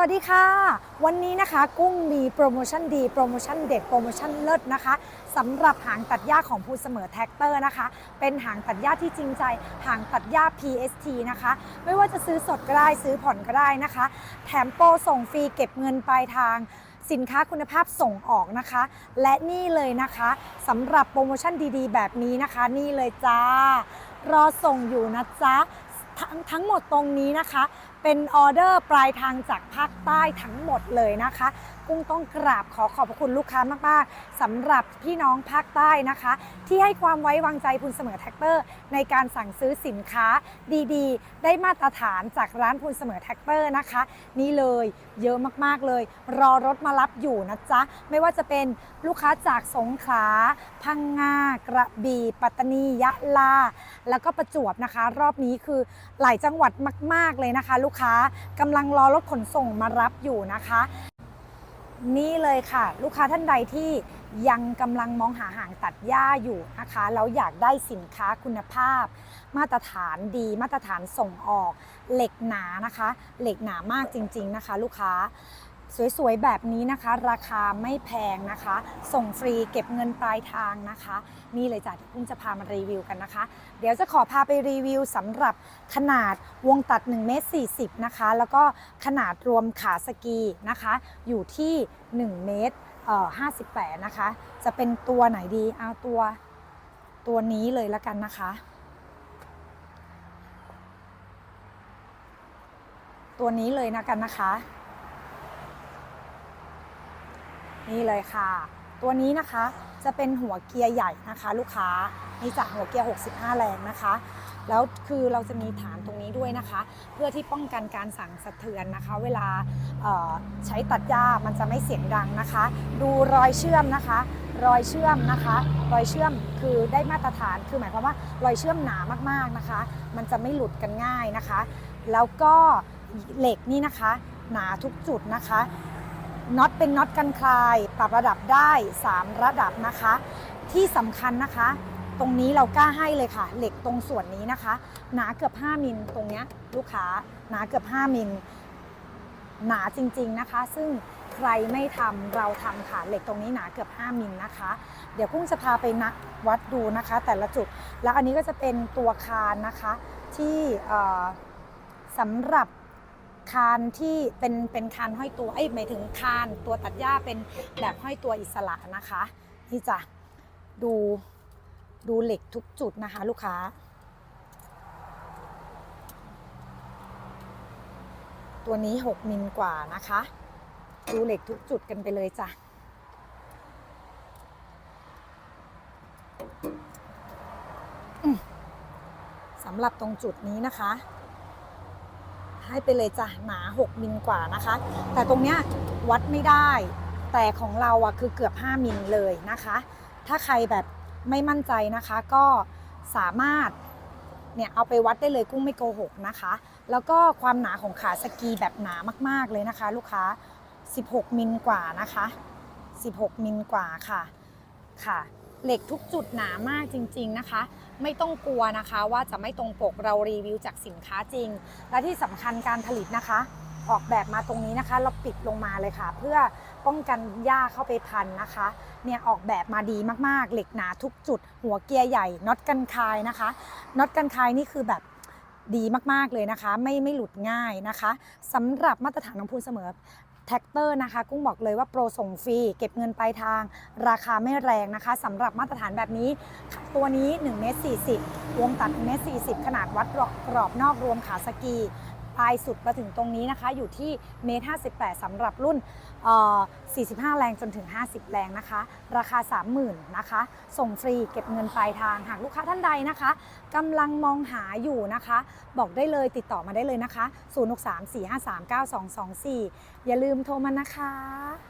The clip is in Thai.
วัสดีค่ะ วันนี้นะคะกุ้งมีโปรโมชั่นดี โปรโมชั่นเด็ดโปรโมชั่นเลิศนะคะสำหรับหางตัดหญ้าของภูเสมอแท็กเตอร์นะคะ เป็นหางตัดหญ้าที่จริงใจ หางตัดหญ้า PST นะคะ ไม่ว่าจะซื้อสดก็ได้ซื้อผ่อนก็ได้นะคะ แถมโปรส่งฟรีเก็บเงินปลายทางสินค้าคุณภาพส่งออกนะคะ และนี่เลยนะคะสำหรับโปรโมชั่นดีๆ แบบนี้นะคะ นี่เลยจ้ารอส่งอยู่นะจ๊ะทั้งทั้งหมดตรงนี้นะคะเป็นออเดอร์ปลายทางจากภาคใต้ทั้งหมดเลยนะคะ กุ้งต้องกราบขอขอบพระคุณลูกค้ามากๆสำหรับพี่น้องภาคใต้นะคะ ที่ให้ความไว้วางใจพูนเสมอแท็กเตอร์ ในการสั่งซื้อสินค้าดีๆ ได้มาตรฐานจากร้านพูนเสมอแท็กเตอร์นะคะ นี่เลยเยอะมากๆเลย รอรถมารับอยู่นะจ๊ะ ไม่ว่าจะเป็นลูกค้าจากสงขลาพังงากระบี่ปัตตานียะลา แล้วก็ประจวบนะคะ รอบนี้คือหลายจังหวัดมาก ๆเลยนะคะลูกูกค้ากำลังรอรถขนส่งมารับอยู่นะคะ นี่เลยค่ะ ลูกค้าท่านใดที่ยังกำลังมองหาหางตัดหญ้าอยู่นะคะแล้วอยากได้สินค้าคุณภาพ มาตรฐานดี มาตรฐานส่งออก เหล็กหนานะคะ เหล็กหนามากจริง ๆนะคะ ลูกค้า สวยๆ แบบนี้นะคะ ราคาไม่แพงนะคะ ส่งฟรีเก็บเงินปลายทางนะคะ นี่เลยจ้ะที่พุ่งจะพามารีวิวกันนะคะ เดี๋ยวจะขอพาไปรีวิวสำหรับขนาดวงตัด1เมตร40 นะคะ แล้วก็ขนาดรวมขาสกีนะคะ อยู่ที่ 1 เมตรเอ่อ58 นะคะ จะเป็นตัวไหนดีเอาตัวตัวนี้เลยละกันนะคะ ตัวนี้เลยนะกันนะคะ นี่เลยค่ะ ตัวนี้นะคะจะเป็นหัวเกียร์ใหญ่นะคะ ลูกค้านี่จากหัวเกียร์ 65 แรงนะคะ แล้วคือเราจะมีฐานตรงนี้ด้วยนะคะ เพื่อที่ป้องกันการสั่งสะเทือนนะคะ เวลาใช้ตัดหญ้ามันจะไม่เสียงดังนะคะ ดูรอยเชื่อมนะคะ รอยเชื่อมนะคะ รอยเชื่อมคือได้มาตรฐานคือหมายความว่ารอยเชื่อมหนามากๆนะคะ มันจะไม่หลุดกันง่ายนะคะ แล้วก็เหล็กนี่นะคะ หนาทุกจุดนะคะ น็อตเป็นน็อตกันคลายปรับระดับได้ 3 ระดับนะคะ ที่สำคัญนะคะ ตรงนี้เรากล้าให้เลยค่ะ เหล็กตรงส่วนนี้นะคะ หนาเกือบ 5 มิลตรงเนี้ยลูกค้าหนาเกือบ 5 มิลหนาจริงๆนะคะ ซึ่งใครไม่ทำเราทำค่ะเหล็กตรงนี้หนาเกือบ 5 มิลนะคะ เดี๋ยวพุ่งจะพาไปนักวัดดูนะคะ แต่ละจุด แล้วอันนี้ก็จะเป็นตัวคานนะคะที่สำหรับ คานที่เป็นเป็นคานห้อยตัวเอ้ยหมายถึงคานตัวตัดหญ้าเป็นแบบห้อยตัวอิสระนะคะนี่จะดูดูเหล็กทุกจุดนะคะลูกค้า ตัวนี้ 6 มิลกว่านะคะ ดูเหล็กทุกจุดกันไปเลยจ้ะสำหรับตรงจุดนี้นะคะ ให้ไปเลยจ้ะหนา 6 มิลกว่านะคะ แต่ตรงเนี้ยวัดไม่ได้ แต่ของเราอะคือเกือบ 5 มิลเลยนะคะ ถ้าใครแบบไม่มั่นใจนะคะก็สามารถเนี่ยเอาไปวัดได้เลยกุ้งไม่โกหกนะคะ แล้วก็ความหนาของขาสกีแบบหนามากๆเลยนะคะ ลูกค้า 16 มิลกว่านะคะ 16 มิลกว่าค่ะค่ะ เหล็กทุกจุดหนามากจริง ๆนะคะ ไม่ต้องกลัวนะคะว่าจะไม่ตรงปกเรารีวิวจากสินค้าจริง และที่สำคัญการผลิตนะคะ ออกแบบมาตรงนี้นะคะ เราปิดลงมาเลยค่ะ เพื่อป้องกันหญ้าเข้าไปพันนะคะ เนี่ยออกแบบมาดีมากๆ เหล็กหนาทุกจุด หัวเกียร์ใหญ่น็อตกันคายนะคะน็อตกันคายนี่คือแบบ ดีมากๆเลยนะคะ ไม่ไม่หลุดง่ายนะคะสำหรับมาตรฐานของพูนเสมอแท็กเตอร์นะคะกุ้งบอกเลยว่าโปรส่งฟรีเก็บเงินปลายทาง ราคาไม่แรงนะคะสำหรับมาตรฐานแบบนี้ ตัวนี้1เมตร40 วงตัด1เมตร40 ขนาดวัดกรอบกรอบนอกรวมขาสกี ปลายสุดมาถึงตรงนี้นะคะอยู่ที่เมตร58สำหรับรุ่นเอ่อ45 แรงจนถึง 50 แรงนะคะ ราคา 30,000นะคะ ส่งฟรีเก็บเงินปลายทางหากลูกค้าท่านใดนะคะกำลังมองหาอยู่นะคะ บอกได้เลยติดต่อมาได้เลยนะคะ 0634539224 อย่าลืมโทรมานะคะ